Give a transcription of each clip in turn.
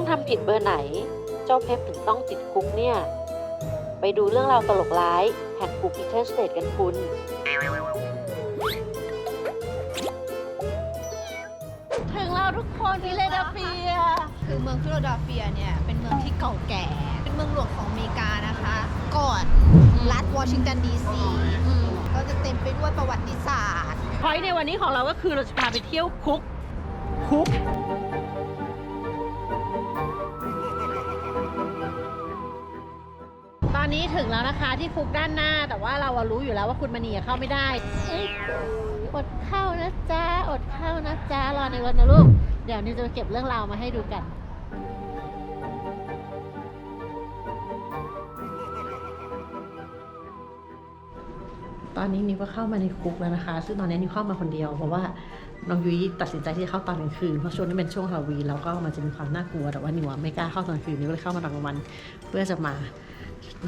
ต้องทำผิดเบอร์ไหน เจ้าเพชรถึงต้องติดคุกเนี่ย ไปดูเรื่องราวตลกร้ายแห่งคุกอินเทอร์สเตทกันคุณ ถึงเราทุกคนฟิเลเดลเฟีย คือเมืองฟิลาเดลเฟียเนี่ย เป็นเมืองที่เก่าแก่ เป็นเมืองหลวงของอเมริกานะคะ ก่อนรัฐวอชิงตันดีซีก็จะเต็มไปด้วยประวัติศาสตร์พอยในวันนี้ของเราก็คือเราจะพาไปเที่ยวคุกคุก ถึงแล้วนะคะที่คุกด้านหน้า แต่ว่าเราอะรู้อยู่แล้วว่าคุณมณีเข้าไม่ได้อดเข้านะจ๊ะอดเข้านะจ๊ะรอในรถนะลูก เดี๋ยวนิวจะเก็บเรื่องราวมาให้ดูกันตอนนี้นิวก็เข้ามาในคุกแล้วนะคะ ซึ่งตอนนี้นิวเข้ามาคนเดียว เพราะว่าน้องยุ้ยตัดสินใจที่จะเข้าตอนกลางคืน เพราะช่วงนี้เป็นช่วงฮาวีแล้วก็มันจะมีความน่ากลัว แต่ว่านิวไม่กล้าเข้าตอนกลางคืนนิวเลยเข้ามาตอนกลางวันเพื่อจะมา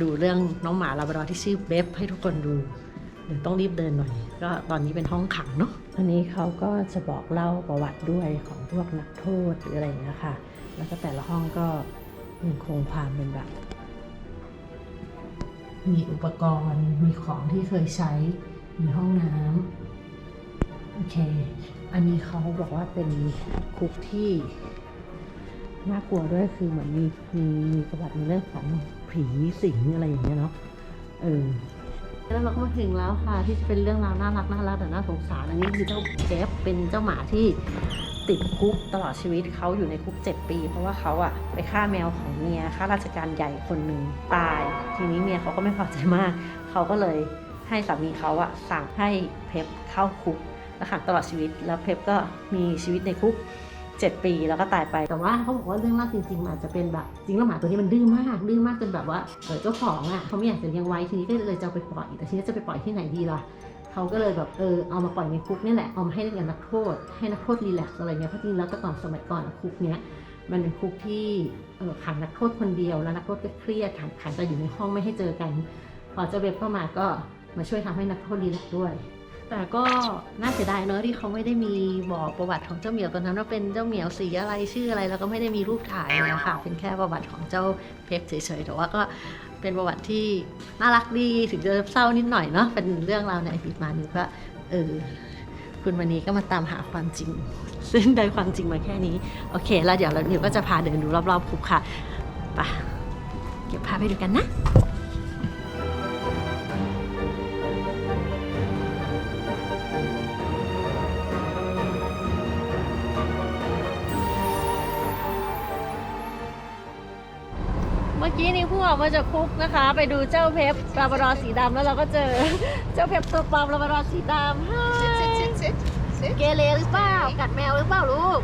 ดูเรื่องน้องหมาลาบราดอร์ที่ชื่อเบฟให้ทุกคนดูเดี๋ยวต้องรีบเดินหน่อย ก็ตอนนี้เป็นห้องขังเนาะอันนี้เขาก็จะบอกเล่าประวัติด้วยของพวกนักโทษหรืออะไรอย่างเงี้ยค่ะ แล้วก็แต่ละห้องก็ยังคงความเป็นแบบ มีอุปกรณ์มีของที่เคยใช้ มีห้องน้ำโอเค อันนี้เขาบอกว่าเป็นคุกที่ น่ากลัวด้วยคือเหมือนมีมีมีประวัติในเรื่องของผีสิงอะไรอย่างเงี้ยเนาะเออแล้วเราก็มาถึงแล้วค่ะที่จะเป็นเรื่องราวน่ารักน่ารักแต่น่าสงสารอันนี้คือเจ้าเจฟเป็นเจ้าหมาที่ติดคุกตลอดชีวิตเขาอยู่ในคุก 7 ปี เพราะว่าเขาอะไปฆ่าแมวของเมียข้าราชการใหญ่คนหนึ่งตาย ทีนี้เมียเขาก็ไม่พอใจมาก เขาก็เลยให้สามีเขาอะสั่งให้เพปเข้าคุกแล้วขังตลอดชีวิต แล้วเพปก็มีชีวิตในคุก 7 ปีแล้วก็ตายไป แต่ว่าเขาบอกว่าเรื่องเล่าจริงๆมันอาจจะเป็นแบบจริงแล้วหมาตัวนี้มันดื้อมากดื้อมากจนแบบว่าเออเจ้าของอะเขาไม่อยากจะเลี้ยงไว้ทีนี้ก็เลยจะเอาไปปล่อยแต่ทีนี้จะไปปล่อยที่ไหนดีล่ะเขาก็เลยแบบเออเอามาปล่อยในคุกนี่แหละเอามาให้กับนักโทษ ให้นักโทษรีแลกซ์อะไรเงี้ยเพราะจริงแล้วแต่ก่อนสมัยก่อนคุกเนี้ยมันเป็นคุกที่เออขังนักโทษคนเดียวแล้วนักโทษก็เครียดขังขังแต่อยู่ในห้องไม่ให้เจอกัน พอเจ้าเว็บเข้ามาก็มาช่วยทำให้นักโทษรีแลกซ์ด้วย แต่ก็น่าเสียดายเนอะที่เขาไม่ได้มีบอกประวัติของเจ้าเหมียวตอนนั้นว่าเป็นเจ้าเหมียวสีอะไรชื่ออะไร แล้วก็ไม่ได้มีรูปถ่ายเลยค่ะเป็นแค่ประวัติของเจ้าเพปเฉยๆแต่ว่าก็เป็นประวัติที่น่ารักดีถึงจะเศร้านิดหน่อยเนาะเป็นเรื่องราวในอดีตมาหนูก็เออคุณวันนี้ก็มาตามหาความจริง ซึ่งได้ความจริงมาแค่นี้ โอเค แล้วเดี๋ยวเรานิวก็จะพาเดินดูรอบๆคุกค่ะไปเดี๋ยวพาไปดูกันนะ มื่อกี้นี่เพิ่งออกมาจากคุกนะคะ ไปดูเจ้าเพปลาบารอสีดำแล้วเราก็เจอเจ้าเพปตัวปลอมลาบารอสีดำซิดซิดซิดซิดซิดเกเรหรือเปล่ากัดแมวหรือเปล่าลูก